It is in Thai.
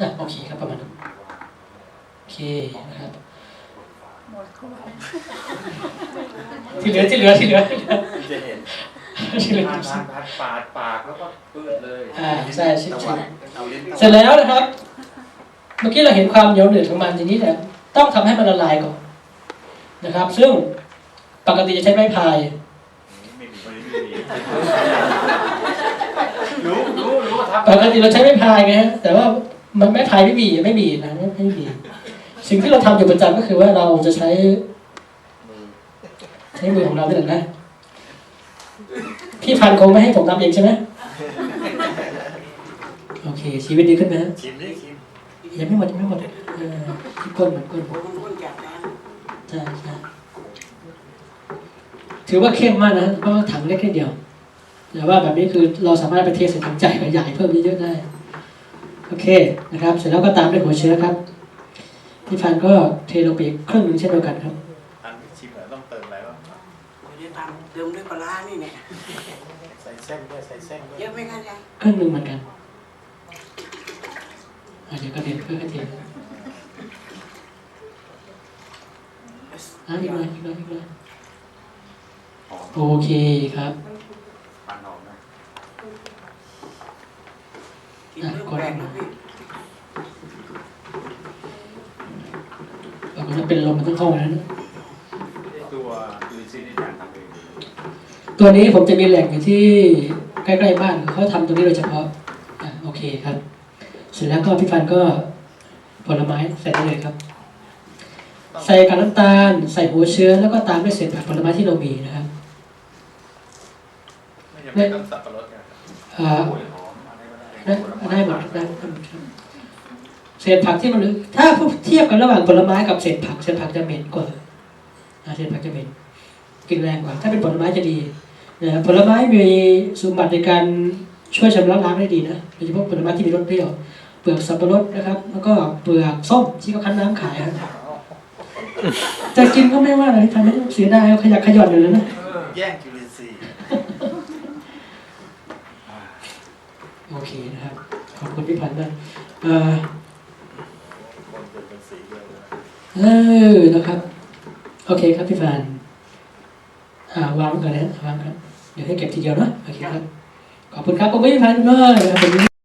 อะโอเคครับประมาณนั้นโอเคนะครับหมดเข้าไปที่เหลือที่เหลือที่เหลือที่เหลือจะเห็นที่เหลือทานทานทานปาดปากแล้วก็ปืดเลยอ่าใช่ใช่ตะใช่วันเอาลิ้นตะเสร็จแล้วนะครับ เมื่อกี้เราเห็นความเหนียวหนืดของมันทีนี้เนี่ยต้องทำให้มันละลายก่อนนะครับ ซึ่งปกติจะใช้ไม้พายไม่มีไม่มีรู้รู้รู้ว่าปทำกติเราใช้ไม้พายไงฮะแต่ว่า มันไม้พายไม่มีไม่มีนะไม่ไม่มีสิ่งที่เราทำอยู่ประจำก็คือว่าเราจะใช้มือใช้มือของเรานี่แหละนะพี่พันธุ์คงไม่ให้ผมทำเองใช่ไหมโอเค ชีวิตดีขึ้นไหมฮะชิมดิชิมยังไม่หมดยังไม่หมดเออที่ก้นเหมือนก้นผมมันจากน้ใช่ใช่ถือว่าเข้มมากนะเพราะว่าถังเล็กแค่เดียว แต่ว่าแบบนี้คือเราสามารถไปเทใส่ถังใหญ่ใหญ่เพิ่มเยอะๆได้ โอเคนะครับ เสร็จแล้วก็ตามด้วยหัวเชื้อครับที่ฟันก็เทลงไปอีกครึ่งหนึงเช่นเดียวกันครับอันที่ชิมเหรอต้องเติมอะไรบ้างำเดี๋ยวทำเติมด้วยปลาร้านี่เนี่ยใส่เส้นด้วยใส่เส้นด้วยเยอะไหมคะยายครึ่งหนึ่งเหมือนกันอะเดี๋ยวก็เด็ดเพื่อให้เทอะอีกหน่อยอีกหน่อยอีกหน่อยหอมโอเคครับ ปานหอมนะกินเรื่องแปลกนะพี่เราก็จะเป็นลมมันต้องเข้ามาแล้วนะตัวดูซิในการทำเองตัวนี้ผมจะมีแหล่งอยู่ที่ใกล้ๆบ้านเขาทำตรงนี้โดยเฉพาะอะโอเคครับ เสร็จแล้วก็พี่ฟันก็ผลไม้ใส่ได้เลยครับ ใส่กับน้ำตาล ใส่หัวเชื้อแล้วก็ตามด้วยเศษผักผลไม้ที่เรามีนะครับไม่จำเป็นต้องสับปะรดไงอ่าโอ้ยหอมอะ ไรก็ได้ได้หมดได้ได้หมดครับเศษผักที่มันเหลือถ้าเทียบกันระหว่างผลไม้กับเศษผักเศษผักจะเหม็นกว่าเศษผักจะเหม็นกลินแรงกว่า ถ้าเป็นผลไม้จะดีนะผลไม้มีสมบัติในการช่วยชำระล้างได้ดีนะโดยเฉพาะผลไม้ที่มีรสเปรี้ยวเปลือกสับปะรดนะครับ แล้วก็เปลือกส้มที่เขาคั้นน้ำขายครับจะกินก็ไม่ว่าอะไรทำให้เสียดายเอาขยักขย่อนอยู่เลยนะแย่งกินทรีย์ โอเคนะครับ ขอบคุณพี่พันธ์นะเออเป็นเป็นสีเดียวยเออนะครับ โอเคครับพี่พันธ์วางก่อนนะวางครับ เดี๋ยวให้เก็บทีเดียวนะโอเคครับ ขอบคุณครับผมไม่พี่พันมากครับ